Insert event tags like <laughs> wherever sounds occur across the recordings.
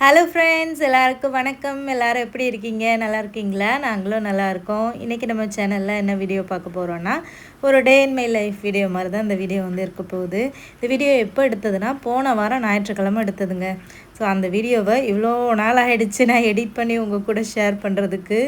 Hello friends எல்லாருக்கும் வணக்கம். எல்லாரும் எப்படி இருக்கீங்க? நல்லா இருக்கீங்களா? நாங்களும் நல்லா இருக்கோம். இன்றைக்கி நம்ம சேனலில் என்ன வீடியோ பார்க்க போகிறோன்னா ஒரு day in my life video மாதிரி தான் இந்த வீடியோ வந்து இருக்க போகுது. இந்த வீடியோ எப்போ எடுத்ததுன்னா போன வாரம் ஞாயிற்றுக்கிழமை எடுத்ததுங்க. ஸோ அந்த வீடியோவை இவ்வளோ நாள் ஆகிடுச்சு நான் எடிட் பண்ணி உங்கள் கூட ஷேர் பண்ணுறதுக்கு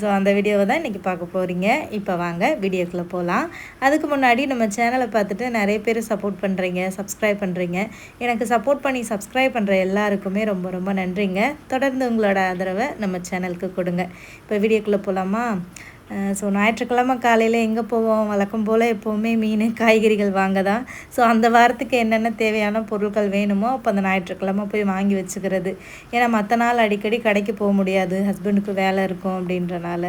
ஸோ அந்த வீடியோவை தான் இன்றைக்கி பார்க்க போகிறீங்க இப்போ வாங்க வீடியோக்குள்ளே போகலாம் அதுக்கு முன்னாடி நம்ம சேனலை பார்த்துட்டு நிறைய பேர் சப்போர்ட் பண்ணுறீங்க சப்ஸ்கிரைப் பண்ணுறீங்க எனக்கு சப்போர்ட் பண்ணி சப்ஸ்கிரைப் பண்ணுற எல்லாருக்குமே ரொம்ப ரொம்ப நன்றிங்க. தொடர்ந்து உங்களோட ஆதரவை நம்ம சேனலுக்கு கொடுங்க. இப்போ வீடியோக்குள்ளே போகலாமா ஸோ ஞாயிற்றுக்கிழமை காலையில் எங்கே போவோம்? வழக்கம் போல் எப்போவுமே மீன் காய்கறிகள் வாங்க தான் ஸோ அந்த வாரத்துக்கு என்னென்ன தேவையான பொருட்கள் வேணுமோ அப்போ அந்த ஞாயிற்றுக்கிழமை போய் வாங்கி வச்சுக்கிறது. ஏன்னா மற்ற நாள் அடிக்கடி கடைக்கு போக முடியாது. ஹஸ்பண்டுக்கு வேலை இருக்கும் அப்படின்றனால.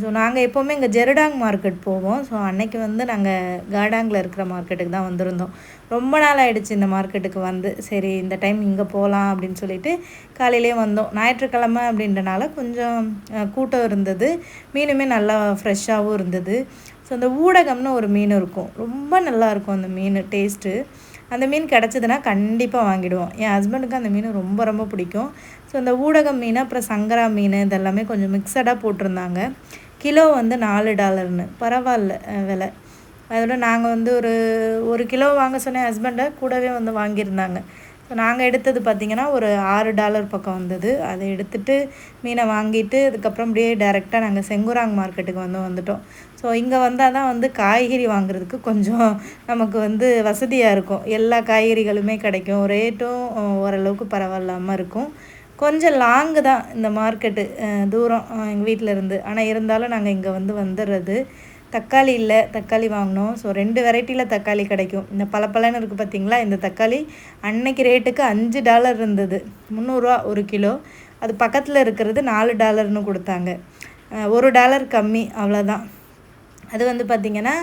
ஸோ நாங்கள் எப்போவுமே இங்கே ஜெருடாங் மார்க்கெட் போவோம். ஸோ அன்னைக்கு வந்து நாங்கள் கார்டாங்கில் இருக்கிற மார்க்கெட்டுக்கு தான் வந்திருந்தோம். ரொம்ப நாள் ஆகிடுச்சு இந்த மார்க்கெட்டுக்கு வந்து. சரி இந்த டைம் இங்கே போகலாம் அப்படின்னு சொல்லிட்டு காலையிலே வந்தோம். ஞாயிற்றுக்கிழமை அப்படின்றனால கொஞ்சம் கூட்டம் இருந்தது. மீனுமே நல்லா ஃப்ரெஷ்ஷாகவும் இருந்தது. ஸோ அந்த ஊடகம்னு ஒரு மீன் இருக்கும். ரொம்ப நல்லாயிருக்கும் அந்த மீன் டேஸ்ட்டு அந்த மீன் கிடச்சிதுன்னா கண்டிப்பாக வாங்கிடுவோம். என் ஹஸ்பண்டுக்கு அந்த மீன் ரொம்ப ரொம்ப பிடிக்கும். ஸோ அந்த ஊடகம் மீன் அப்புறம் சங்கரா மீன் இதெல்லாமே கொஞ்சம் மிக்சடாக போட்டிருந்தாங்க. கிலோ வந்து நாலு டாலர்னு. பரவாயில்ல விலை. அதோட நாங்கள் வந்து ஒரு ஒரு கிலோ வாங்க சொன்னேன் ஹஸ்பண்டை கூடவே வந்து வாங்கியிருந்தாங்க. ஸோ நாங்கள் எடுத்தது பார்த்திங்கன்னா ஒரு ஆறு டாலர் பக்கம் வந்தது. அதை எடுத்துகிட்டு மீனை வாங்கிட்டு அதுக்கப்புறம் அப்படியே டேரெக்டாக நாங்கள் செங்குராங் மார்க்கெட்டுக்கு வந்து வந்துட்டோம். ஸோ இங்கே வந்தால் தான் வந்து காய்கறி வாங்குறதுக்கு கொஞ்சம் நமக்கு வந்து வசதியாக இருக்கும். எல்லா காய்கறிகளுமே கிடைக்கும். ரேட்டும் ஓரளவுக்கு பரவாயில்லாமல் இருக்கும். கொஞ்சம் லாங்கு தான் இந்த மார்க்கெட்டு தூரம் எங்கள் வீட்டில் இருந்து. ஆனால் இருந்தாலும் நாங்கள் இங்கே வந்து வந்துடுறது தக்காளி இல்லை தக்காளி வாங்கினோம் ஸோ ரெண்டு வெரைட்டியில் தக்காளி கிடைக்கும். இந்த பழப்பழன்னு இருக்குது பார்த்திங்களா? இந்த தக்காளி அன்னைக்கு ரேட்டுக்கு அஞ்சு டாலர் இருந்தது. முந்நூறுரூவா ஒரு கிலோ. அது பக்கத்தில் இருக்கிறது நாலு டாலர்னு கொடுத்தாங்க. ஒரு டாலர் கம்மி அவ்வளோதான் அது வந்து பார்த்திங்கன்னா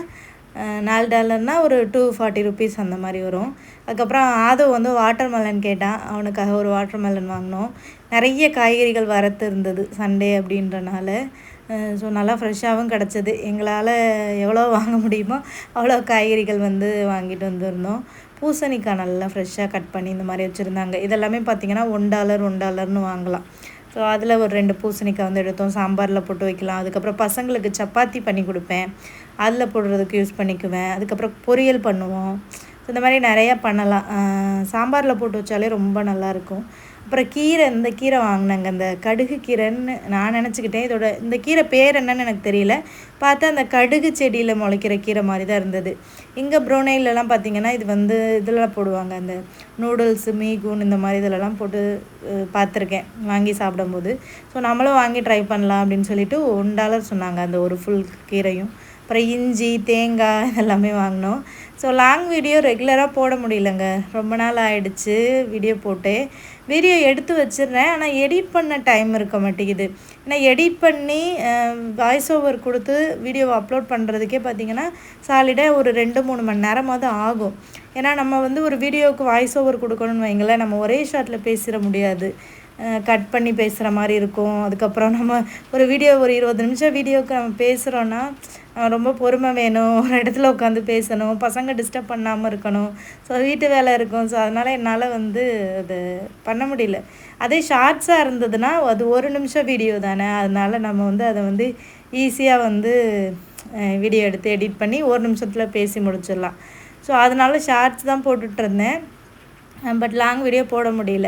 நாலு டாலர்னால் ஒரு டூ ஃபார்ட்டி ருபீஸ் அந்த மாதிரி வரும். அதுக்கப்புறம் ஆதவ் வந்து வாட்டர் மெலன் கேட்டான். அவனுக்காக ஒரு வாட்டர் மெலன் வாங்கினோம். நிறைய காய்கறிகள் வரத்து இருந்தது சண்டே அப்படின்றனால. ஸோ நல்லா ஃப்ரெஷ்ஷாகவும் கிடச்சிது. எங்களால் எவ்வளோ வாங்க முடியுமோ அவ்வளோ காய்கறிகள் வந்து வாங்கிட்டு வந்துருந்தோம். பூசணிக்காய் நல்லா ஃப்ரெஷ்ஷாக கட் பண்ணி இந்த மாதிரி வச்சுருந்தாங்க. இதெல்லாமே பார்த்திங்கன்னா ஒன் டாலர் ஒன் டாலர்னு வாங்கலாம். ஸோ அதில் ஒரு ரெண்டு பூசணிக்காய் வந்து எடுத்தோம். சாம்பாரில் போட்டு வைக்கலாம். அதுக்கப்புறம் பசங்களுக்கு சப்பாத்தி பண்ணி கொடுப்பேன். அதில் போடுறதுக்கு யூஸ் பண்ணிக்குவேன். அதுக்கப்புறம் பொரியல் பண்ணுவோம். இந்த மாதிரி நிறையா பண்ணலாம். சாம்பாரில் போட்டு வச்சாலே ரொம்ப நல்லாயிருக்கும் அப்புறம் கீரை இந்த கீரை வாங்கினாங்க. இந்த கடுகு கீரைன்னு நான் நினச்சிக்கிட்டேன். இதோட இந்த கீரை பேர் என்னன்னு எனக்கு தெரியல. பார்த்தா அந்த கடுகு செடியில் முளைக்கிற கீரை மாதிரி தான் இருந்தது. இங்கே ப்ரோனைலலாம் பார்த்திங்கன்னா இது வந்து இதெல்லாம் போடுவாங்க. அந்த நூடுல்ஸு மீகூன் இந்த மாதிரி இதிலலாம் போட்டு பார்த்துருக்கேன். வாங்கி சாப்பிடும்போது. ஸோ நம்மளும் வாங்கி ட்ரை பண்ணலாம் அப்படின்னு சொல்லிட்டு ஒன் டாலர் சொன்னாங்க. அந்த ஒரு ஃபுல் கீரையும். அப்புறம் இஞ்சி தேங்காய் இதெல்லாமே வாங்கினோம். ஸோ லாங் வீடியோ ரெகுலராக போட முடியலங்க. ரொம்ப நாள் ஆயிடுச்சு வீடியோ போட்டு. வீடியோ எடுத்து வச்சிடுறேன். ஆனால் எடிட் பண்ண டைம் இருக்க மாட்டேங்குது. ஏன்னா எடிட் பண்ணி வாய்ஸ் ஓவர் கொடுத்து வீடியோவை அப்லோட் பண்ணுறதுக்கே பார்த்திங்கன்னா சாலிடாக ஒரு ரெண்டு மூணு மணி நேரமாவது ஆகும். ஏன்னா நம்ம வந்து ஒரு வீடியோவுக்கு வாய்ஸ் ஓவர் கொடுக்கணும்னு வைங்களேன் நம்ம ஒரே ஷாட்டில் பேசிட முடியாது. கட் பண்ணி பேசுகிற மாதிரி இருக்கும். அதுக்கப்புறம் நம்ம ஒரு வீடியோ ஒரு இருபது நிமிஷம் வீடியோவுக்கு நம்ம பேசுகிறோன்னா ரொம்ப பொறுமை வேணும். ஒரு இடத்துல உட்காந்து பேசணும். பசங்க டிஸ்டர்ப் பண்ணாமல் இருக்கணும். ஸோ வீட்டு வேலை இருக்கும். ஸோ அதனால் என்னால் வந்து அது பண்ண முடியல. அதே ஷார்ட்ஸாக இருந்ததுன்னா அது ஒரு நிமிஷம் வீடியோ தானே. அதனால் நம்ம வந்து அதை வந்து ஈஸியாக வந்து வீடியோ எடுத்து எடிட் பண்ணி ஒரு நிமிஷத்தில் பேசி முடிச்சிடலாம். ஸோ அதனால ஷார்ட்ஸ் தான் போட்டுட்ருந்தேன் பட் லாங் வீடியோ போட முடியல.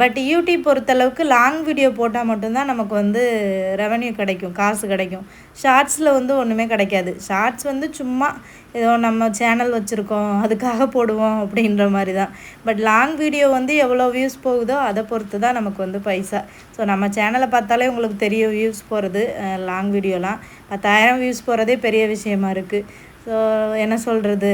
பட் யூடியூப் பொறுத்தளவுக்கு லாங் வீடியோ போட்டால் மட்டும்தான் நமக்கு வந்து ரெவன்யூ கிடைக்கும் காசு கிடைக்கும். ஷார்ட்ஸில் வந்து ஒன்றுமே கிடைக்காது. ஷார்ட்ஸ் வந்து சும்மா ஏதோ நம்ம சேனல் வச்சுருக்கோம் அதுக்காக போடுவோம் அப்படின்ற மாதிரி தான் பட் லாங் வீடியோ வந்து எவ்வளோ வியூஸ் போகுதோ அதை பொறுத்து தான் நமக்கு வந்து பைசா. ஸோ நம்ம சேனலை பார்த்தாலே உங்களுக்கு தெரியும் வியூஸ் போகிறது லாங் வீடியோலாம் பத்தாயிரம் வியூஸ் போகிறதே பெரிய விஷயமா இருக்குது ஸோ என்ன சொல்கிறது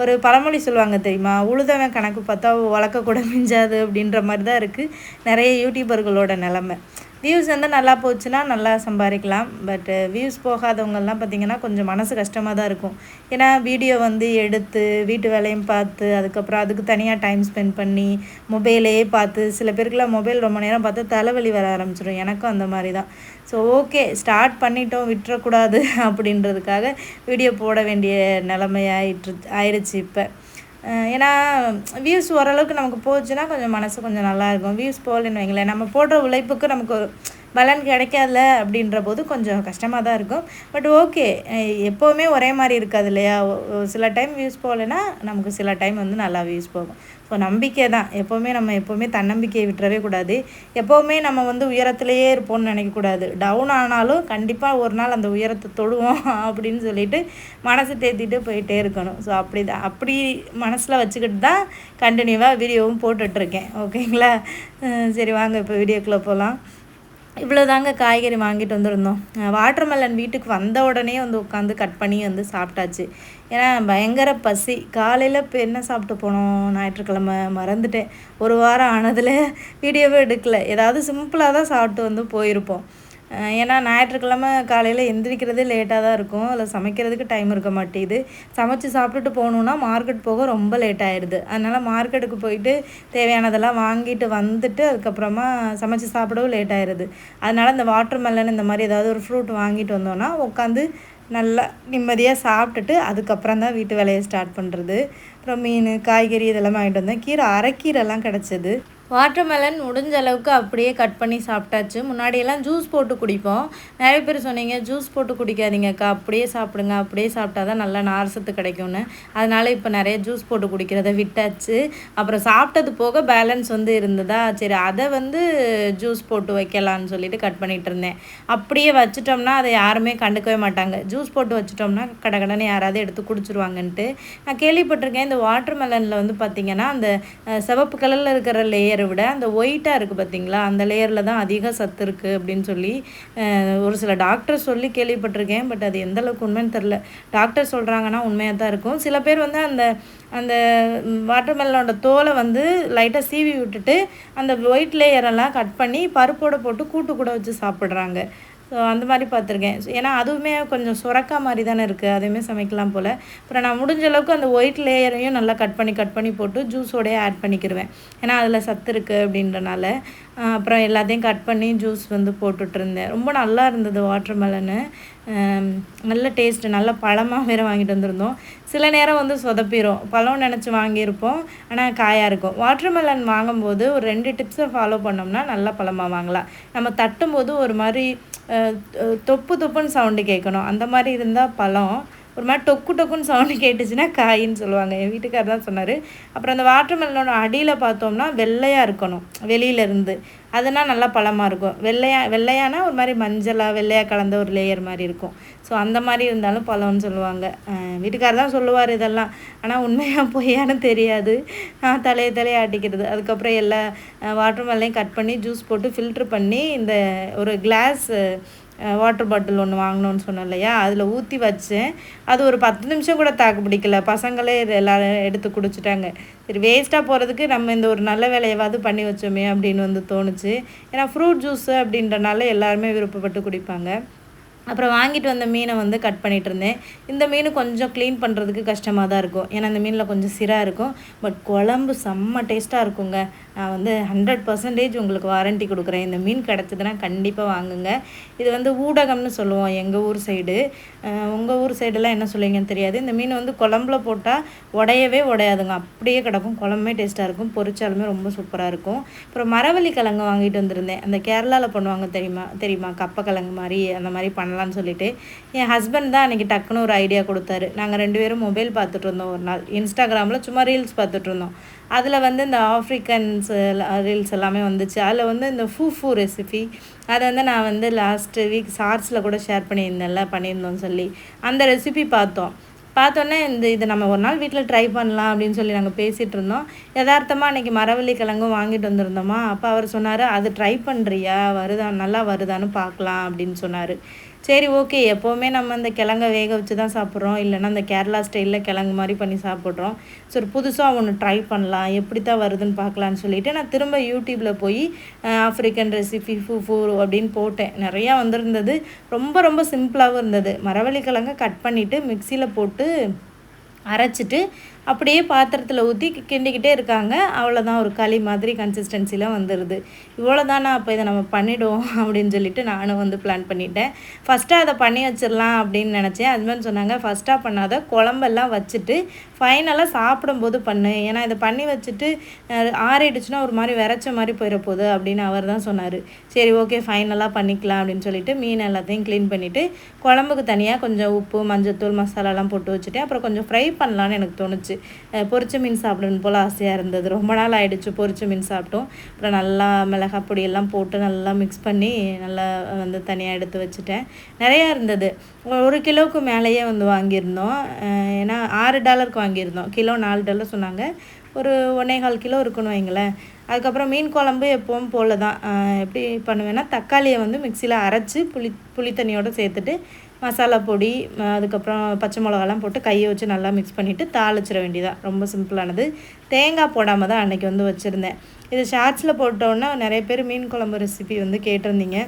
ஒரு பழமொழி சொல்லுவாங்க தெரியுமா? உழுதவன் கணக்கு பார்த்தா வளர்க்க கூட மிஞ்சாது அப்படின்ற மாதிரி தான் இருக்குது நிறைய யூடியூபர்களோட நிலமை. வியூஸ் வந்து நல்லா போச்சுன்னா நல்லா சம்பாதிக்கலாம். பட்டு வியூஸ் uh, போகாதவங்கெல்லாம் பார்த்திங்கன்னா கொஞ்சம் மனசு கஷ்டமாக தான் இருக்கும். ஏன்னா வீடியோ வந்து எடுத்து வீட்டு வேலையும் பார்த்து அதுக்கப்புறம் அதுக்கு தனியாக டைம் ஸ்பெண்ட் பண்ணி மொபைலையே பார்த்து சில பேருக்குலாம் மொபைல் ரொம்ப நேரம் பார்த்து தலைவலி வர ஆரம்பிச்சிடும் எனக்கும் அந்த மாதிரி தான். ஸோ ஓகே ஸ்டார்ட் பண்ணிட்டோம் விட்டுறக்கூடாது <laughs> அப்படின்றதுக்காக வீடியோ போட வேண்டிய நிலைமை ஆயிடுச்சு இப்போ. ஏன்னா வியூஸ் ஓரளவுக்கு நமக்கு போச்சுன்னா கொஞ்சம் மனசு கொஞ்சம் நல்லாயிருக்கும் வியூஸ் போகலன்னு வைங்களேன் நம்ம போடுற உழைப்புக்கு நமக்கு பலன் கிடைக்காதுல அப்படின்ற போது கொஞ்சம் கஷ்டமாக தான் இருக்கும். பட் ஓகே எப்போவுமே ஒரே மாதிரி இருக்காது இல்லையா? சில டைம் வியூஸ் போகலைன்னா நமக்கு சில டைம் வந்து நல்லா வியூஸ் போகும். ஸோ நம்பிக்கை தான் எப்போவுமே நம்ம எப்போவுமே தன்னம்பிக்கையை விட்டுறவே கூடாது. எப்போவுமே நம்ம வந்து உயரத்துலேயே இருப்போம்னு நினைக்கக்கூடாது டவுன் ஆனாலும் கண்டிப்பாக ஒரு நாள் அந்த உயரத்தை தொடுவோம் <laughs> அப்படின்னு சொல்லிட்டு மனசு தேத்திட்டு போயிட்டே இருக்கணும். ஸோ அப்படி தான் அப்படி மனசில் வச்சுக்கிட்டு தான் கண்டினியூவாக வீடியோவும் போட்டுட்ருக்கேன் ஓகேங்களா சரி வாங்க இப்போ வீடியோக்குள்ளே போகலாம் இவ்வளோ தாங்க காய்கறி வாங்கிட்டு வந்திருந்தோம். வாட்டர்மெலன் வீட்டுக்கு வந்த உடனே வந்து உட்காந்து கட் பண்ணி வந்து சாப்பிட்டாச்சு. ஏன்னா பயங்கர பசி. காலையில் இப்போ என்ன சாப்பிட்டு போனோம்? ஞாயிற்றுக்கிழமை. மறந்துட்டேன். ஒரு வாரம் ஆனதில் வீடியோவே <laughs> எடுக்கலை. ஏதாவது சிம்பிளாக தான் சாப்பிட்டு வந்து போயிருப்போம். ஏன்னா ஞாயிற்றுக்கிழமை காலையில் எந்திரிக்கிறதே லேட்டாக தான் இருக்கும். அதில் சமைக்கிறதுக்கு டைம் இருக்க மாட்டேங்குது. சமைச்சு சாப்பிட்டுட்டு போகணுன்னா மார்க்கெட் போக ரொம்ப லேட் ஆகிடுது அதனால் மார்க்கெட்டுக்கு போயிட்டு தேவையானதெல்லாம் வாங்கிட்டு வந்துட்டு அதுக்கப்புறமா சமைச்சு சாப்பிடவும் லேட் ஆயிடுது. அதனால் இந்த வாட்டர் மெலன் இந்த மாதிரி ஏதாவது ஒரு ஃப்ரூட் வாங்கிட்டு வந்தோன்னா உட்காந்து நல்லா நிம்மதியாக சாப்பிட்டுட்டு அதுக்கப்புறம் தான் வீட்டு வேலையை ஸ்டார்ட் பண்ணுறது அப்புறம் மீன் காய்கறி இதெல்லாம் வாங்கிட்டு வந்தேன். கீரை அரைக்கீரைலாம் கிடச்சிது. வாட்டர்மெலன் முடிஞ்ச அளவுக்கு அப்படியே கட் பண்ணி சாப்பிட்டாச்சு. முன்னாடியெல்லாம் ஜூஸ் போட்டு குடிப்போம். நிறைய பேர் சொன்னீங்க ஜூஸ் போட்டு குடிக்காதீங்கக்கா. அப்படியே சாப்பிடுங்க. அப்படியே சாப்பிட்டா தான் நல்லா நார்சத்து கிடைக்கும்னு. அதனால் இப்போ நிறைய ஜூஸ் போட்டு குடிக்கிறத விட்டாச்சு. அப்புறம் சாப்பிட்டது போக பேலன்ஸ் வந்து இருந்ததா? சரி அதை வந்து ஜூஸ் போட்டு வைக்கலான்னு சொல்லிட்டு கட் பண்ணிகிட்டு இருந்தேன். அப்படியே வச்சுட்டோம்னா அதை யாருமே கண்டுக்கவே மாட்டாங்க. ஜூஸ் போட்டு வச்சுட்டோம்னா கடை கடனை யாராவது எடுத்து குடிச்சிருவாங்கன்ட்டு. நான் கேள்விப்பட்டிருக்கேன் இந்த வாட்டர்மெலனில் வந்து பார்த்திங்கன்னா அந்த சிவப்பு கலரில் இருக்கிற லேயர் லேயரை விட அந்த ஒயிட்டாக இருக்குது பார்த்தீங்களா அந்த லேயரில் தான் அதிக சத்து இருக்குது அப்படின்னு சொல்லி ஒரு சில டாக்டர் சொல்லி கேள்விப்பட்டிருக்கேன் பட் அது எந்த அளவுக்கு உண்மைன்னு தெரில டாக்டர் சொல்கிறாங்கன்னா உண்மையாக தான் இருக்கும். சில பேர் வந்து அந்த அந்த வாட்டர்மெலனோட தோலை வந்து லைட்டாக சீவி விட்டுட்டு அந்த ஒயிட் லேயரெல்லாம் கட் பண்ணி பருப்போடு போட்டு கூட்டு கூட வச்சு சாப்பிட்றாங்க. ஸோ அந்த மாதிரி பார்த்துருக்கேன். ஏன்னா அதுவுமே கொஞ்சம் சுரக்கா மாதிரி தானே இருக்குது அதுவுமே சமைக்கலாம் போல். அப்புறம் நான் முடிஞ்ச அளவுக்கு அந்த ஒயிட் லேயரையும் நல்லா கட் பண்ணி கட் பண்ணி போட்டு ஜூஸோடய ஆட் பண்ணிக்கிடுவேன் ஏன்னா அதில் சத்து இருக்குது அப்படின்றனால. அப்புறம் எல்லாத்தையும் கட் பண்ணி ஜூஸ் வந்து போட்டுட்ருந்தேன் ரொம்ப நல்லா இருந்தது வாட்டர் மெலனு நல்ல டேஸ்ட்டு நல்ல பழமாக வேறு வாங்கிட்டு வந்திருந்தோம். சில நேரம் வந்து சொதப்பிடும் பழம் நினச்சி வாங்கியிருப்போம். ஆனால் காயாக இருக்கும். வாட்டர்மெலன் வாங்கும்போது ஒரு ரெண்டு டிப்ஸை ஃபாலோ பண்ணோம்னா நல்ல பழமாக வாங்கலாம். நம்ம தட்டும்போது ஒரு மாதிரி தொப்பு தொப்புன்னு சவுண்டு கேட்கணும். அந்த மாதிரி இருந்தால் பழம் ஒரு மாதிரி டொக்கு டொக்குன்னு சவுண்டு கேட்டுச்சுன்னா காயின்னு சொல்லுவாங்க. என் வீட்டுக்கார் தான் சொன்னார். அப்புறம் அந்த வாட்டர் மெலனோட அடியில் பார்த்தோம்னா வெள்ளையாக இருக்கணும் வெளியிலேருந்து. அதுனா நல்லா பழமாக இருக்கும். வெள்ளையா வெள்ளையானா ஒரு மாதிரி மஞ்சளாக வெள்ளையாக கலந்த ஒரு லேயர் மாதிரி இருக்கும். ஸோ அந்த மாதிரி இருந்தாலும் பழம்னு சொல்லுவாங்க. வீட்டுக்கார் தான் சொல்லுவார் இதெல்லாம். ஆனால் உண்மையாக பொய்யான்னு தெரியாது. தலையை தலையை ஆட்டிக்கிறது. அதுக்கப்புறம் எல்லா வாட்டர் மெலனையும் கட் பண்ணி ஜூஸ் போட்டு ஃபில்ட்ரு பண்ணி இந்த ஒரு கிளாஸ் வாட்டர் பாட்டில் ஒன்று வாங்கினோன்னு சொன்னோம் இல்லையா? அதில் ஊற்றி வச்சேன். அது ஒரு பத்து நிமிஷம் கூட தாக்கு பிடிக்கல. பசங்களே எல்லோரும் எடுத்து குடிச்சிட்டாங்க. சரி வேஸ்ட்டாக போகிறதுக்கு நம்ம இந்த ஒரு நல்ல வேலையாவது பண்ணி வச்சோமே அப்படின்னு வந்து தோணுச்சு. ஏன்னா ஃப்ரூட் ஜூஸு அப்படின்றனால எல்லாருமே விருப்பப்பட்டு குடிப்பாங்க. அப்புறம் வாங்கிட்டு வந்த மீனை வந்து கட் பண்ணிகிட்டு இருந்தேன். இந்த மீன் கொஞ்சம் க்ளீன் பண்ணுறதுக்கு கஷ்டமாக தான் இருக்கும். ஏன்னா இந்த மீனில் கொஞ்சம் சிராக இருக்கும். பட் குழம்பு செம்ம டேஸ்ட்டாக இருக்குங்க. நான் வந்து ஹண்ட்ரட் பர்சன்டேஜ் உங்களுக்கு வாரண்ட்டி கொடுக்குறேன். இந்த மீன் கிடச்சதுன்னா கண்டிப்பாக வாங்குங்க. இது வந்து ஊடகம்னு சொல்லுவோம் எங்கள் ஊர் சைடு உங்கள் ஊர் சைடெல்லாம் என்ன சொல்லுவீங்கன்னு தெரியாது. இந்த மீன் வந்து குழம்புல போட்டால் உடையவே உடையாதுங்க. அப்படியே கிடக்கும். குழம்பே டேஸ்ட்டாக இருக்கும். பொரிச்சாலுமே ரொம்ப சூப்பராக இருக்கும். அப்புறம் மரவள்ளி கிழங்கு வாங்கிட்டு வந்திருந்தேன். அந்த கேரளாவில் பண்ணுவாங்க தெரியுமா? தெரியுமா? கப்பக்கிழங்கு மாதிரி அந்த மாதிரி பண்ணலான்னு சொல்லிட்டு. என் ஹஸ்பண்ட் தான் அன்றைக்கி டக்குன்னு ஒரு ஐடியா கொடுத்தாரு. நாங்கள் ரெண்டு பேரும் மொபைல் பார்த்துட்டு இருந்தோம் ஒரு நாள். இன்ஸ்டாகிராமில் சும்மா ரீல்ஸ் பார்த்துட்டு இருந்தோம். அதில் வந்து இந்த ஆஃப்ரிக்கன்ஸ் ரீல்ஸ் எல்லாமே வந்துச்சு. அதில் வந்து இந்த ஃபூஃபூ ரெசிபி அதை வந்து நான் வந்து லாஸ்ட்டு வீக் ஷார்ட்ஸில் கூட ஷேர் பண்ணியிருந்தேன்ல பண்ணியிருந்தோம்னு சொல்லி. அந்த ரெசிபி பார்த்தோம். பார்த்தோன்னே இந்த இதை நம்ம ஒரு நாள் வீட்டில் ட்ரை பண்ணலாம் அப்படின்னு சொல்லி நாங்கள் பேசிகிட்டு இருந்தோம். யதார்த்தமாக அன்றைக்கி மரவள்ளி கிழங்கும் வாங்கிட்டு வந்திருந்தோமா? அப்போ அவர் சொன்னார் அது ட்ரை பண்ணுறியா வருதா? நல்லா வருதான்னு பார்க்கலாம் அப்படின்னு சொன்னார். சரி ஓகே எப்போவுமே நம்ம இந்த கிழங்க வேக வச்சு தான் சாப்பிட்றோம். இல்லைன்னா அந்த கேரளா ஸ்டைலில் கிழங்கு மாதிரி பண்ணி சாப்பிட்றோம். சரி புதுசாக ஒன்று ட்ரை பண்ணலாம். எப்படி தான் வருதுன்னு பார்க்கலான்னு சொல்லிவிட்டு நான் திரும்ப யூடியூப்பில் போய் ஆஃப்ரிக்கன் ரெசிபி ஃபூ ஃபூ அப்படின்னு போட்டேன். நிறையா வந்திருந்தது. ரொம்ப ரொம்ப சிம்பிளாகவும் இருந்தது. மரவள்ளி கிழங்க கட் பண்ணிவிட்டு மிக்சியில் போட்டு அரைச்சிட்டு அப்படியே பாத்திரத்தில் ஊற்றி கிண்டிக்கிட்டே இருக்காங்க. அவ்வளோதான் ஒரு களி மாதிரி கன்சிஸ்டன்சிலாம் வந்துடுது இவ்வளோ தானே அப்போ இதை நம்ம பண்ணிவிடுவோம் <laughs> அப்படின்னு சொல்லிட்டு நானும் வந்து பிளான் பண்ணிட்டேன். ஃபஸ்ட்டாக அதை பண்ணி வச்சிடலாம் அப்படின்னு நினச்சேன். அது மாதிரி சொன்னாங்க ஃபஸ்ட்டாக பண்ணாத குழம்பெல்லாம் வச்சுட்டு ஃபைனலாக சாப்பிடும்போது பண்ணு. ஏன்னா இதை பண்ணி வச்சுட்டு ஆறிடுச்சுன்னா ஒரு மாதிரி விரைச்ச மாதிரி போயிட போகுது அப்படின்னு அவர் தான் சொன்னார். சரி ஓகே ஃபைனலாக பண்ணிக்கலாம் அப்படின்னு சொல்லிட்டு மீன் எல்லாத்தையும் க்ளீன் பண்ணிவிட்டு குழம்புக்கு தனியாக கொஞ்சம் உப்பு மஞ்சத்தூள் மசாலாலாம் போட்டு வச்சுட்டு அப்புறம் கொஞ்சம் ஃப்ரை பண்ணலான்னு எனக்கு தோணுச்சு. பொரிச்ச மீன் சாப்பிடணும் போல் ஆசையாக இருந்தது. ரொம்ப நாள் ஆகிடுச்சு பொரிச்ச மீன் சாப்பிட்டோம். அப்புறம் நல்லா மிளகாய் பொடியெல்லாம் போட்டு நல்லா மிக்ஸ் பண்ணி நல்லா வந்து தனியாக எடுத்து வச்சுட்டேன். நிறையா இருந்தது. ஒரு கிலோவுக்கு மேலேயே வந்து வாங்கியிருந்தோம். ஏன்னா ஆறு டாலருக்கு வாங்கியிருந்தோம். கிலோ நாலு டாலர் சொன்னாங்க. ஒரு ஒன்றே கால் கிலோ இருக்குன்னு வைங்களேன். அதுக்கப்புறம் மீன் குழம்பு எப்பவும் போல் தான். எப்படி பண்ணுவேன்னா தக்காளியை வந்து மிக்சியில் அரைச்சி புளி புளி தண்ணியோடு சேர்த்துட்டு மசாலா பொடி அதுக்கப்புறம் பச்சை மிளகாலாம் போட்டு கையை வச்சு நல்லா மிக்ஸ் பண்ணிவிட்டு தாளிச்சிட வேண்டியதான் ரொம்ப சிம்பிளானது. தேங்காய் போடாமல் தான் அன்றைக்கி வந்து வச்சுருந்தேன். இது ஷார்ட்ஸில் போட்டோன்னா நிறைய பேர் மீன் குழம்பு ரெசிபி வந்து கேட்டிருந்தீங்க.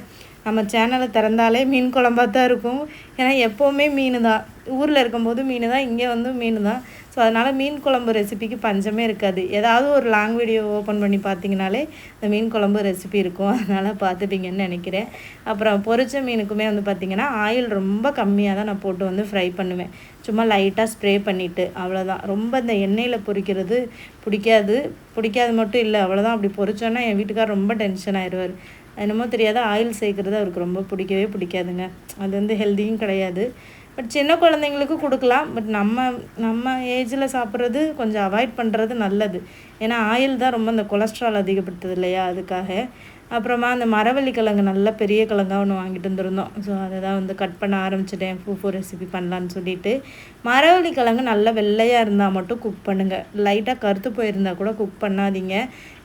நம்ம சேனலை திறந்தாலே மீன் குழம்பாக தான் இருக்கும். ஏன்னா எப்போவுமே மீன் தான். ஊரில் இருக்கும்போது மீன் தான் இங்கே வந்து மீன் தான். ஸோ அதனால் மீன் குழம்பு ரெசிபிக்கு பஞ்சமே இருக்காது. ஏதாவது ஒரு லாங் வீடியோ ஓப்பன் பண்ணி பார்த்தீங்கனாலே இந்த மீன் குழம்பு ரெசிபி இருக்கும். அதனால் பார்த்துப்பீங்கன்னு நினைக்கிறேன். அப்புறம் பொரிச்ச மீனுக்குமே வந்து பார்த்திங்கன்னா ஆயில் ரொம்ப கம்மியாக தான் நான் போட்டு வந்து ஃப்ரை பண்ணுவேன். சும்மா லைட்டாக ஸ்ப்ரே பண்ணிவிட்டு அவ்வளோதான் ரொம்ப இந்த எண்ணெயில் பொரிக்கிறது பிடிக்காது. பிடிக்காது மட்டும் இல்லை அவ்வளோதான் அப்படி பொரிச்சோன்னா என் வீட்டுக்கார் ரொம்ப டென்ஷன் ஆயிடுவார். என்னமோ தெரியாத ஆயில் சேர்க்குறது அவருக்கு ரொம்ப பிடிக்கவே பிடிக்காதுங்க. அது வந்து ஹெல்த்தியும் கிடையாது. பட் சின்ன குழந்தைங்களுக்கு கொடுக்கலாம். பட் நம்ம நம்ம ஏஜில் சாப்பிட்றது கொஞ்சம் அவாய்ட் பண்ணுறது நல்லது. ஏன்னா ஆயில் தான் ரொம்ப அந்த கொலஸ்ட்ரால் அதிகப்படுத்துது இல்லையா? அதுக்காக. அப்புறமா அந்த மரவள்ளி கிழங்கு நல்ல பெரிய கிழங்கா ஒன்று வாங்கிட்டு வந்துருந்தோம். ஸோ அதை தான் வந்து கட் பண்ண ஆரம்பிச்சிட்டேன். பூ ரெசிபி பண்ணலான்னு சொல்லிட்டு. மரவள்ளி கிழங்கு நல்லா வெள்ளையாக இருந்தால் மட்டும் குக் பண்ணுங்கள் லைட்டாக கருத்து போயிருந்தால் கூட குக் பண்ணாதீங்க.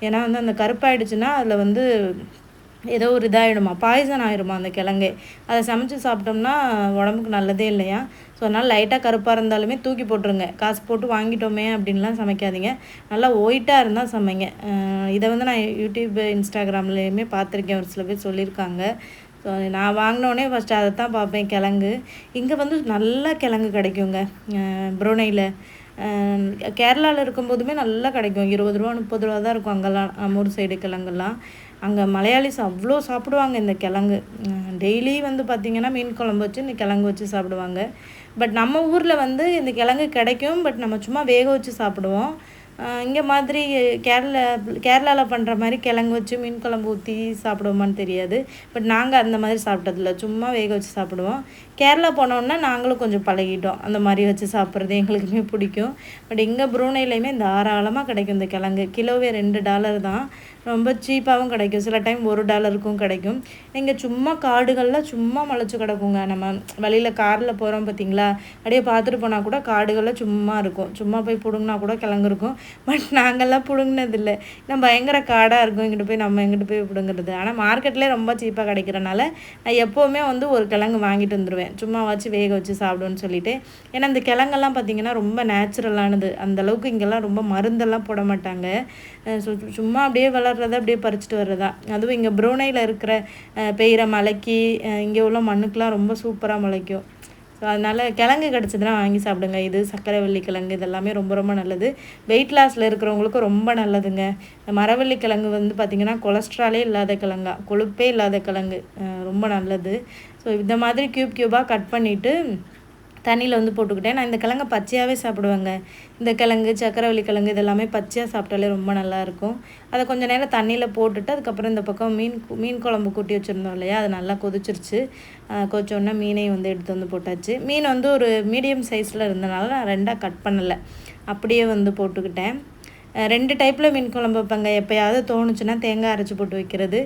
ஏன்னா வந்து அந்த கருப்பாயிடுச்சுன்னா அதில் வந்து ஏதோ ஒரு இதாகிடுமா பாய்சன் ஆகிடுமா அந்த கிழங்கு? அதை சமைச்சு சாப்பிட்டோம்னா உடம்புக்கு நல்லதே இல்லையா? ஸோ அதனால் லைட்டாக கருப்பாக இருந்தாலுமே தூக்கி போட்டுருங்க. காசு போட்டு வாங்கிட்டோமே அப்படின்லாம் சமைக்காதீங்க. நல்லா ஒயிட்டாக இருந்தால் சமைங்க. இதை வந்து நான் யூடியூப் இன்ஸ்டாகிராம்லேயுமே பார்த்துருக்கேன். ஒரு சில பேர் சொல்லியிருக்காங்க. ஸோ நான் வாங்கினோடனே ஃபஸ்ட்டு அதை தான் பார்ப்பேன். கிழங்கு. இங்கே வந்து நல்லா கிழங்கு கிடைக்குங்க. ப்ரூனையில் கேரளாவில் இருக்கும்போதுமே நல்லா கிடைக்கும். இருபது ரூபா முப்பது ரூபா தான் இருக்கும் அங்கெல்லாம் அம்மூர் சைடு கிழங்கெல்லாம். அங்கே மலையாளிஸ் அவ்வளோ சாப்பிடுவாங்க இந்த கிழங்கு. டெய்லி வந்து பார்த்திங்கன்னா மீன் குழம்பு வச்சு இந்த கிழங்கு வச்சு சாப்பிடுவாங்க. பட் நம்ம ஊரில் வந்து இந்த கிழங்கு கிடைக்கும் பட் நம்ம சும்மா வேக வச்சு சாப்பிடுவோம். இங்கே மாதிரி கேரளா கேரளாவில் பண்ணுற மாதிரி கிழங்கு வச்சு மீன் குழம்பு ஊற்றி சாப்பிடுவோமான்னு தெரியாது. பட் நாங்கள் அந்த மாதிரி சாப்பிட்டதில்ல. சும்மா வேக வச்சு சாப்பிடுவோம். கேரளா போனோன்னா நாங்களும் கொஞ்சம் பழகிட்டோம். அந்த மாதிரி வச்சு சாப்பிட்றது எங்களுக்குமே பிடிக்கும். பட் இங்கே ப்ரூனைலையுமே தாராளமாக கிடைக்கும். இந்த கிழங்கு. கிலோவே ரெண்டு டாலர் தான். ரொம்ப சீப்பாகவும் கிடைக்கும். சில டைம் ஒரு டாலருக்கும் கிடைக்கும். இங்கே சும்மா காடுகளில் சும்மா முளைச்சி கிடக்குங்க. நம்ம வழியில் காரில் போகிறோம் பார்த்தீங்களா அப்படியே பார்த்துட்டு போனால் கூட காடுகளில் சும்மா இருக்கும். சும்மா போய் பிடுங்கினா கூட கிழங்கு இருக்கும். பட் நாங்கள்லாம் பிடுங்கினதில்லை. நான் பயங்கர காடாக இருக்கும். இங்கிட்டு போய் நம்ம எங்கிட்டு போய் பிடுங்குறது. ஆனால் மார்க்கெட்லேயே ரொம்ப சீப்பாக கிடைக்கிறனால நான் எப்போவுமே வந்து ஒரு கிழங்கு வாங்கிட்டு வந்துடுவேன் சும்மா வச்சு வேக வச்சு சாப்பிடுன்னு சொல்லிட்டு. ஏன்னா இந்த கிழங்கெல்லாம் பார்த்திங்கன்னா ரொம்ப நேச்சுரலானது. அந்தளவுக்கு இங்கெல்லாம் ரொம்ப மருந்தெல்லாம் போட மாட்டாங்க. சும்மா அப்படியே வளர்கிறத அப்படியே பறிச்சுட்டு வர்றதா. அதுவும் இங்கே ப்ரூனையில் இருக்கிற பெய்கிற மலைக்கு இங்கே உள்ள மண்ணுக்கெலாம் ரொம்ப சூப்பராக முளைக்கும். ஸோ அதனால் கிழங்கு கிடச்சதுன்னா வாங்கி சாப்பிடுங்க. இது சர்க்கரை வள்ளி கிழங்கு இதெல்லாமே ரொம்ப ரொம்ப நல்லது. வெயிட் லாஸில் இருக்கிறவங்களுக்கும் ரொம்ப நல்லதுங்க. இந்த மரவள்ளி கிழங்கு வந்து பார்த்திங்கன்னா கொலஸ்ட்ராலே இல்லாத கிழங்கா. கொழுப்பே இல்லாத கிழங்கு. ரொம்ப நல்லது. ஸோ இந்த மாதிரி க்யூப் க்யூபாக கட் பண்ணிவிட்டு தண்ணியில் வந்து போட்டுக்கிட்டேன். நான் இந்த கிழங்க பச்சையாகவே சாப்பிடுவேங்க. இந்த கிழங்கு சக்கரவள்ளி கிழங்கு இதெல்லாமே பச்சையாக சாப்பிட்டாலே ரொம்ப நல்லாயிருக்கும் அதை கொஞ்சம் நேரம் தண்ணியில் போட்டுட்டு அதுக்கப்புறம் இந்த பக்கம் மீன் மீன் குழம்பு கூட்டி வச்சுருந்தோம் இல்லையா? அது நல்லா கொதிச்சிருச்சு. கொச்சோன்னா மீனையும் வந்து எடுத்து வந்து போட்டாச்சு. மீன் வந்து ஒரு மீடியம் சைஸில் இருந்தனால நான் ரெண்டாக கட் பண்ணலை. அப்படியே வந்து போட்டுக்கிட்டேன். ரெண்டு டைப்பில் மீன் குழம்பு வைப்பாங்க. எப்போயாவது தோணுச்சுன்னா தேங்காய் அரைச்சி போட்டு வைக்கிறது.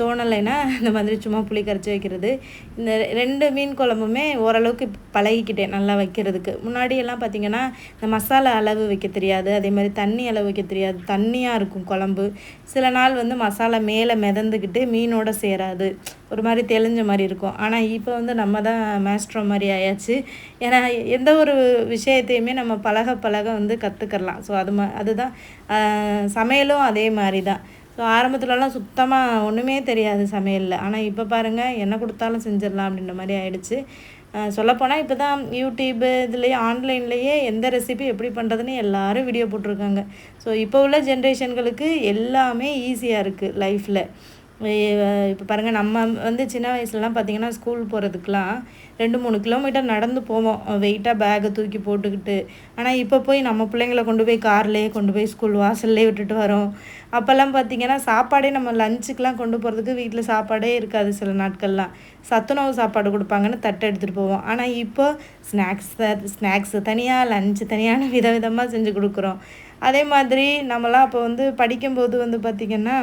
தோணலைன்னா இந்த மாதிரி சும்மா புளி கரைச்சி வைக்கிறது. இந்த ரெண்டு மீன் குழம்புமே ஓரளவுக்கு பழகிக்கிட்டேன் நல்லா வைக்கிறதுக்கு. முன்னாடியெல்லாம் பார்த்திங்கன்னா இந்த மசாலா அளவு வைக்க தெரியாது. அதே மாதிரி தண்ணி அளவு வைக்க தெரியாது. தண்ணியாக இருக்கும் குழம்பு. சில நாள் வந்து மசாலா மேலே மிதந்துக்கிட்டு மீனோட சேராது. ஒரு மாதிரி தெளிஞ்ச மாதிரி இருக்கும். ஆனால் இப்போ வந்து நம்ம தான் மேஸ்ட்ரோ மாதிரி ஆயாச்சு. ஏன்னா எந்த ஒரு விஷயத்தையுமே நம்ம பழக பழக வந்து கற்றுக்கலாம் ஸோ அது மா அதுதான் சமையலும் அதே மாதிரி தான். ஸோ ஆரம்பத்துலலாம் சுத்தமாக ஒன்றுமே தெரியாது சமையலில். ஆனால் இப்போ பாருங்கள் என்ன கொடுத்தாலும் செஞ்சிடலாம் அப்படின்ற மாதிரி ஆயிடுச்சு. சொல்லப்போனால் இப்போ தான் யூடியூப்பு இதுலேயே ஆன்லைன்லேயே எந்த ரெசிபி எப்படி பண்ணுறதுன்னு எல்லோரும் வீடியோ போட்டிருக்காங்க. ஸோ இப்போ உள்ள ஜென்ரேஷன்களுக்கு எல்லாமே ஈஸியாக இருக்குது லைஃப்பில் இப்போ பாருங்கள் நம்ம வந்து சின்ன வயசுலலாம் பார்த்திங்கன்னா ஸ்கூல் போகிறதுக்கெலாம் ரெண்டு மூணு கிலோமீட்டர் நடந்து போவோம். வெயிட்டாக பேகை தூக்கி போட்டுக்கிட்டு. ஆனால் இப்போ போய் நம்ம பிள்ளைங்களை கொண்டு போய் கார்லேயே கொண்டு போய் ஸ்கூல் வாசல்லே விட்டுட்டு வரோம். அப்போல்லாம் பார்த்திங்கன்னா சாப்பாடே நம்ம லஞ்சுக்கெலாம் கொண்டு போகிறதுக்கு வீட்டில் சாப்பாடே இருக்காது சில நாட்கள்லாம். சத்துணவு சாப்பாடு கொடுப்பாங்கன்னு தட்டை எடுத்துகிட்டு போவோம். ஆனால் இப்போ ஸ்நாக்ஸ் ஸ்நாக்ஸு தனியாக லஞ்சு தனியான விதவிதமாக செஞ்சு கொடுக்குறோம். அதே மாதிரி நம்மளாம் அப்போ வந்து படிக்கும்போது வந்து பார்த்திங்கன்னா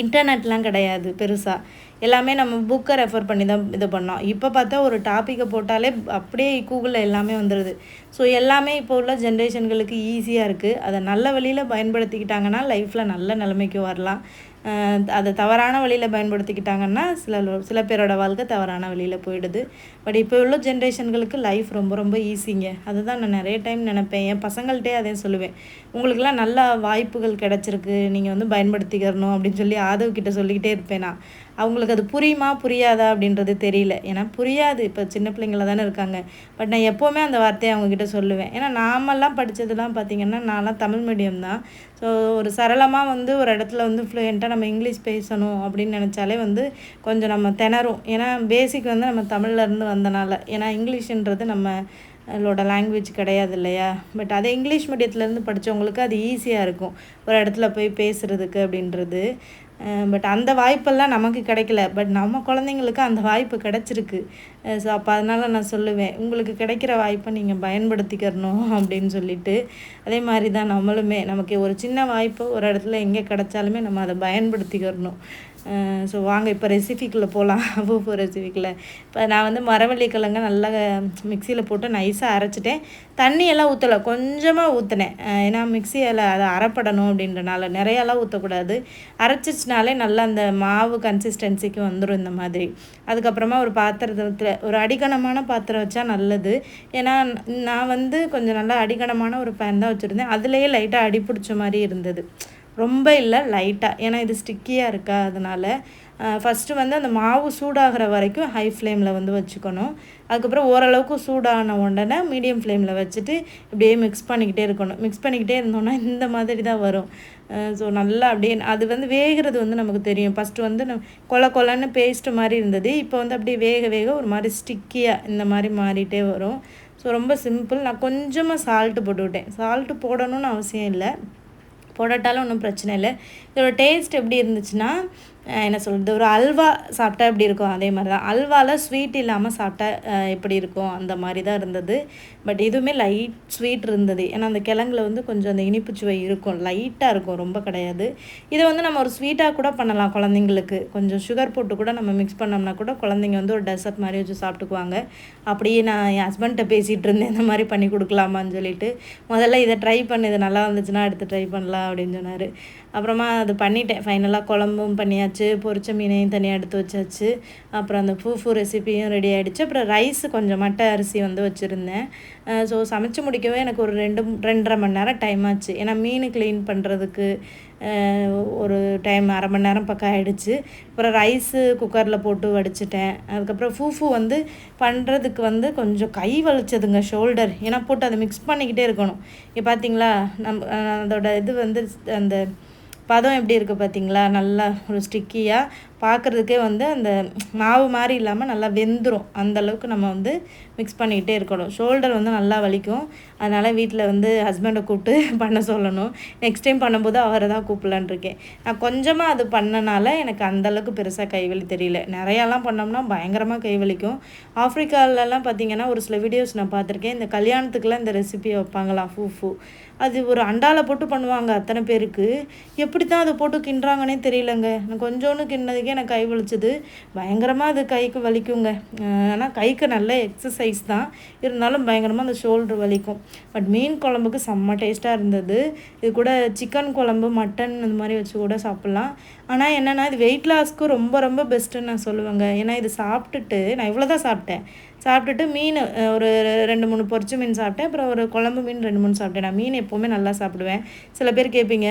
இன்டர்நெட்லாம் கிடையாது பெருசாக எல்லாமே நம்ம புக்கை ரெஃபர் பண்ணி தான் இது பண்ணோம். இப்போ பார்த்தா ஒரு டாப்பிக்கை போட்டாலே அப்படியே கூகுளில் எல்லாமே வந்துடுது ஸோ எல்லாமே இப்போ உள்ள ஜென்ரேஷன்களுக்கு ஈஸியாக இருக்குது அதை நல்ல வழியில் பயன்படுத்திக்கிட்டாங்கன்னா லைஃப்பில் நல்ல நிலைமைக்கு வரலாம். அதை தவறான வழியில் பயன்படுத்திக்கிட்டாங்கன்னா சில சில பேரோட வாழ்க்கை தவறான வழியில் போயிடுது. பட் இப்போ உள்ள ஜென்ரேஷன்களுக்கு லைஃப் ரொம்ப ரொம்ப ஈஸிங்க அதுதான் நான் நிறைய டைம் நினப்பேன். என் பசங்கள்கிட்டே அதே சொல்லுவேன். உங்களுக்கெல்லாம் நல்ல வாய்ப்புகள் கிடச்சிருக்கு. நீங்கள் வந்து பயன்படுத்திக்கிறணும் அப்படின்னு சொல்லி ஆதவ் கிட்ட சொல்லிக்கிட்டே இருப்பேன் நான். அவங்களுக்கு அது புரியுமா புரியாதா அப்படின்றது தெரியல. ஏன்னா புரியாது. இப்போ சின்ன பிள்ளைங்கள தானே இருக்காங்க. பட் நான் எப்போவுமே அந்த வார்த்தையை அவங்கக்கிட்ட சொல்லுவேன். ஏன்னா நாமெல்லாம் படித்ததுலாம் பார்த்திங்கன்னா நான்லாம் தமிழ் மீடியம் தான். ஸோ ஒரு சரளமாக வந்து ஒரு இடத்துல வந்து ஃப்ளூயண்ட்டாக நம்ம இங்கிலீஷ் பேசணும் அப்படின்னு நினச்சாலே வந்து கொஞ்சம் நம்ம திணறும். ஏன்னா பேசிக் வந்து நம்ம தமிழ்லேருந்து வந்தனால. ஏன்னா இங்கிலீஷுன்றது நம்ம நம்மளோட லாங்குவேஜ் கிடையாது இல்லையா? பட் அதே இங்கிலீஷ் மீடியத்துலேருந்து படித்தவங்களுக்கு அது ஈஸியாக இருக்கும். ஒரு இடத்துல போய் பேசுகிறதுக்கு அப்படின்றது. பட் அந்த வாய்ப்பெல்லாம் நமக்கு கிடைக்கல. பட் நம்ம குழந்தைங்களுக்கு அந்த வாய்ப்பு கிடச்சிருக்கு. ஸோ அப்போ அதனால் நான் சொல்லுவேன் உங்களுக்கு கிடைக்கிற வாய்ப்பை நீங்கள் பயன்படுத்திக்கிறணும் <laughs> அப்படின்னு சொல்லிட்டு. அதே மாதிரி தான் நம்மளுமே நமக்கு ஒரு சின்ன வாய்ப்பு ஒரு இடத்துல எங்கே கிடைச்சாலுமே நம்ம அதை பயன்படுத்திக்கிறணும் ஸோ வாங்க இப்போ ரெசிபிக்குள்ளே போகலாம் <laughs> பூப்பு ரெசிபிக்குள்ளே இப்போ நான் வந்து மரவள்ளிக்கிழங்க நல்லா மிக்சியில் போட்டு நைஸாக அரைச்சிட்டேன். தண்ணியெல்லாம் ஊற்றலை கொஞ்சமாக ஊற்றினேன் ஏன்னா மிக்சியில் அதை அரைப்படணும் அப்படின்றனால நிறையாலாம் ஊற்றக்கூடாது அரைச்சிச்சினாலே நல்லா அந்த மாவு கன்சிஸ்டன்சிக்கு வந்துடும் இந்த மாதிரி. அதுக்கப்புறமா ஒரு பாத்திரத்தில் ஒரு அடிக்கணமான பாத்திரம் வச்சா நல்லது. ஏன்னா நான் வந்து கொஞ்சம் நல்லா அடிக்கணமான ஒரு பேன் தான் வச்சுருந்தேன். அதுலேயே லைட்டாக அடி பிடிச்ச மாதிரி இருந்தது. ரொம்ப இல்லை லைட்டாக ஏன்னா இது ஸ்டிக்கியாக இருக்கா அதனால் ஃபஸ்ட்டு வந்து அந்த மாவு சூடாகிற வரைக்கும் ஹை ஃப்ளேமில் வந்து வச்சுக்கணும். அதுக்கப்புறம் ஓரளவுக்கு சூடான உடனே மீடியம் ஃப்ளேமில் வச்சுட்டு இப்படியே மிக்ஸ் பண்ணிக்கிட்டே இருக்கணும். மிக்ஸ் பண்ணிக்கிட்டே இருந்தோன்னா இந்த மாதிரி தான் வரும். ஸோ நல்லா அப்படியே அது வந்து வேகிறது வந்து நமக்கு தெரியும். ஃபஸ்ட்டு வந்து கொல கொலன்னு பேஸ்ட்டு மாதிரி இருந்தது. இப்போ வந்து அப்படியே வேக வேக ஒரு மாதிரி ஸ்டிக்கியாக இந்த மாதிரி மாறிட்டே வரும். ஸோ ரொம்ப சிம்பிள் நான் கொஞ்சமாக சால்ட்டு போட்டுவிட்டேன் சால்ட்டு போடணும்னு அவசியம் இல்லை. போடட்டாலும் ஒன்றும் பிரச்சனை இல்லை. இதோட டேஸ்ட் எப்படி இருந்துச்சுன்னா என்ன சொல்கிறது ஒரு அல்வா சாப்பிட்டா எப்படி இருக்கும்? அதே மாதிரி தான் அல்வாவில் ஸ்வீட் இல்லாமல் சாப்பிட்டா எப்படி இருக்கும்? அந்த மாதிரி தான் இருந்தது. பட் இதுவுமே லைட் ஸ்வீட் இருந்தது. ஏன்னா அந்த கிழங்குல வந்து கொஞ்சம் அந்த இனிப்பு சுவை இருக்கும். லைட்டாக இருக்கும் ரொம்ப கிடையாது. இதை வந்து நம்ம ஒரு ஸ்வீட்டாக கூட பண்ணலாம் குழந்தைங்களுக்கு. கொஞ்சம் சுகர் போட்டு கூட நம்ம மிக்ஸ் பண்ணோம்னா கூட குழந்தைங்க வந்து ஒரு டெசர்ட் மாதிரி வச்சு சாப்பிட்டுக்குவாங்க. அப்படியே நான் என் ஹஸ்பண்ட்டை பேசிகிட்டு இருந்தேன் இந்த மாதிரி பண்ணி கொடுக்கலாமான்னு சொல்லிட்டு. முதல்ல இதை ட்ரை பண்ணு இது நல்லா இருந்துச்சுன்னா எடுத்து ட்ரை பண்ணலாம் அப்படின்னு சொன்னார். அப்புறமா அது பண்ணிட்டேன். ஃபைனலாக குழம்பும் பண்ணியாச்சு. பொரிச்ச மீனையும் தனியாக எடுத்து வச்சாச்சு. அப்புறம் அந்த பூஃபு ரெசிப்பியும் ரெடி ஆகிடுச்சு அப்புறம் ரைஸ் கொஞ்சம் மட்டை அரிசி வந்து வச்சுருந்தேன். ஸோ சமைச்சு முடிக்கவே எனக்கு ஒரு ரெண்டு ரெண்டரை மணி நேரம் டைம் ஆச்சு. ஏன்னா மீன் க்ளீன் பண்ணுறதுக்கு ஒரு டைம் அரை மணி நேரம் பக்கம் ஆகிடுச்சு அப்புறம் ரைஸு குக்கரில் போட்டு வடிச்சிட்டேன். அதுக்கப்புறம் ஃபூஃபு வந்து பண்ணுறதுக்கு வந்து கொஞ்சம் கை வலிச்சதுங்க ஷோல்டர் ஏன்னா போட்டு அதை மிக்ஸ் பண்ணிக்கிட்டே இருக்கணும். இங்கே பார்த்தீங்களா நம் அதோட இது வந்து அந்த பதம் எப்படி இருக்குது பார்த்தீங்களா? நல்லா ஒரு ஸ்டிக்கியாக பார்க்குறதுக்கே வந்து அந்த மாவு மாதிரி இல்லாமல் நல்லா வெந்துடும் அந்தளவுக்கு நம்ம வந்து மிக்ஸ் பண்ணிக்கிட்டே இருக்கணும். ஷோல்டர் வந்து நல்லா வலிக்கும். அதனால் வீட்டில் வந்து ஹஸ்பண்டை கூப்பிட்டு <laughs> பண்ண சொல்லணும். நெக்ஸ்ட் டைம் பண்ணும்போது அவரை தான் கூப்பிடலான் இருக்கேன். நான் கொஞ்சமாக அது பண்ணனால எனக்கு அந்தளவுக்கு பெருசாக கைவலி தெரியல. நிறையாலாம் பண்ணோம்னா பயங்கரமாக கைவலிக்கும். ஆஃப்ரிக்காலலாம் பார்த்திங்கன்னா ஒரு சில வீடியோஸ் நான் பார்த்துருக்கேன். இந்த கல்யாணத்துக்குலாம் இந்த ரெசிபியை வைப்பாங்களாம் ஃபூ அது ஒரு அண்டாவில் போட்டு பண்ணுவாங்க அத்தனை பேருக்கு. எப்படி தான் அதை போட்டு கிண்டுறாங்கன்னே தெரியலங்க. நான் கொஞ்சோன்னு கிண்ணதுக்கே எனக்கு கை வலிச்சது. பயங்கரமாக அது கைக்கு வலிக்குங்க. ஆனால் கைக்கு நல்ல எக்ஸசைஸ் தான். இருந்தாலும் பயங்கரமாக அந்த ஷோல்டர் வலிக்கும். பட் மீன் குழம்புக்கு செம்ம டேஸ்ட்டாக இருந்தது. இது கூட சிக்கன் குழம்பு மட்டன் இந்த மாதிரி வச்சு கூட சாப்பிட்லாம். ஆனால் என்னென்னா இது வெயிட் லாஸ்க்கு ரொம்ப ரொம்ப பெஸ்ட்டுன்னு நான் சொல்லுவேங்க. ஏன்னா இது சாப்பிட்டுட்டு நான் இவ்வளோ தான் சாப்பிட்டேன். சாப்பிட்டுட்டு மீன் ஒரு ரெண்டு மூணு பொரிச்சு மீன் சாப்பிட்டேன். அப்புறம் ஒரு குழம்பு மீன் ரெண்டு மூணு சாப்பிட்டேன். நான் மீன் எப்போவுமே நல்லா சாப்பிடுவேன். சில பேர் கேட்பீங்க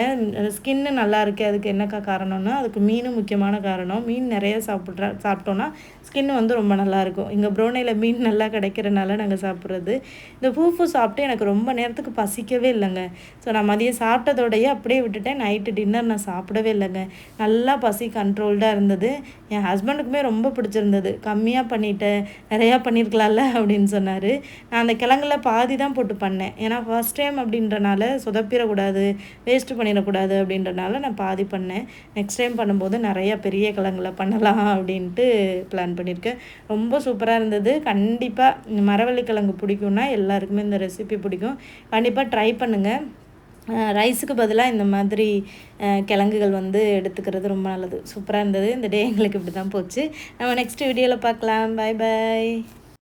ஸ்கின்னு நல்லா இருக்குது அதுக்கு என்னக்கா காரணம்னா அதுக்கு மீனும் முக்கியமான காரணம். மீன் நிறைய சாப்பிட்ற சாப்பிட்டோன்னா ஸ்கின் வந்து ரொம்ப நல்லாயிருக்கும். இங்கே ப்ரோனையில் மீன் நல்லா கிடைக்கிறனால நாங்கள் சாப்பிட்றது. இந்த பூஃபு சாப்பிட்டு எனக்கு ரொம்ப நேரத்துக்கு பசிக்கவே இல்லைங்க. ஸோ நான் மதியம் சாப்பிட்டதோடையே அப்படியே விட்டுட்டேன். நைட்டு டின்னர் நான் சாப்பிடவே இல்லைங்க. நல்லா பசி கண்ட்ரோல்டாக இருந்தது. என் ஹஸ்பண்டுக்குமே ரொம்ப பிடிச்சிருந்தது. கம்மியாக பண்ணிட்டேன். நிறையா பண்ணியிருக்கலாம்ல அப்படின்னு சொன்னார். நான் அந்த கிழங்குல பாதி தான் போட்டு பண்ணேன். ஏன்னா ஃபர்ஸ்ட் டைம் அப்படின்றனால சொதப்பிடக்கூடாது வேஸ்ட்டு பண்ணிடக்கூடாது அப்படின்றனால நான் பாதி பண்ணேன். நெக்ஸ்ட் டைம் பண்ணும்போது நிறையா பெரிய கிழங்குல பண்ணலாம் அப்படின்ட்டு பிளான் பண்ணியிருக்கேன். ரொம்ப சூப்பராக இருந்தது. கண்டிப்பாக மரவள்ளி கிழங்கு பிடிக்கும்னா எல்லாருக்குமே இந்த ரெசிபி பிடிக்கும். கண்டிப்பாக ட்ரை பண்ணுங்கள் ரைஸுக்கு பதிலாக இந்த மாதிரி கிழங்குகள் வந்து எடுத்துக்கிறது ரொம்ப நல்லது. சூப்பராக இருந்தது. இந்த டே எங்களுக்கு இப்படி தான் போச்சு. நம்ம நெக்ஸ்ட் வீடியோவில் பார்க்கலாம். பாய் பாய்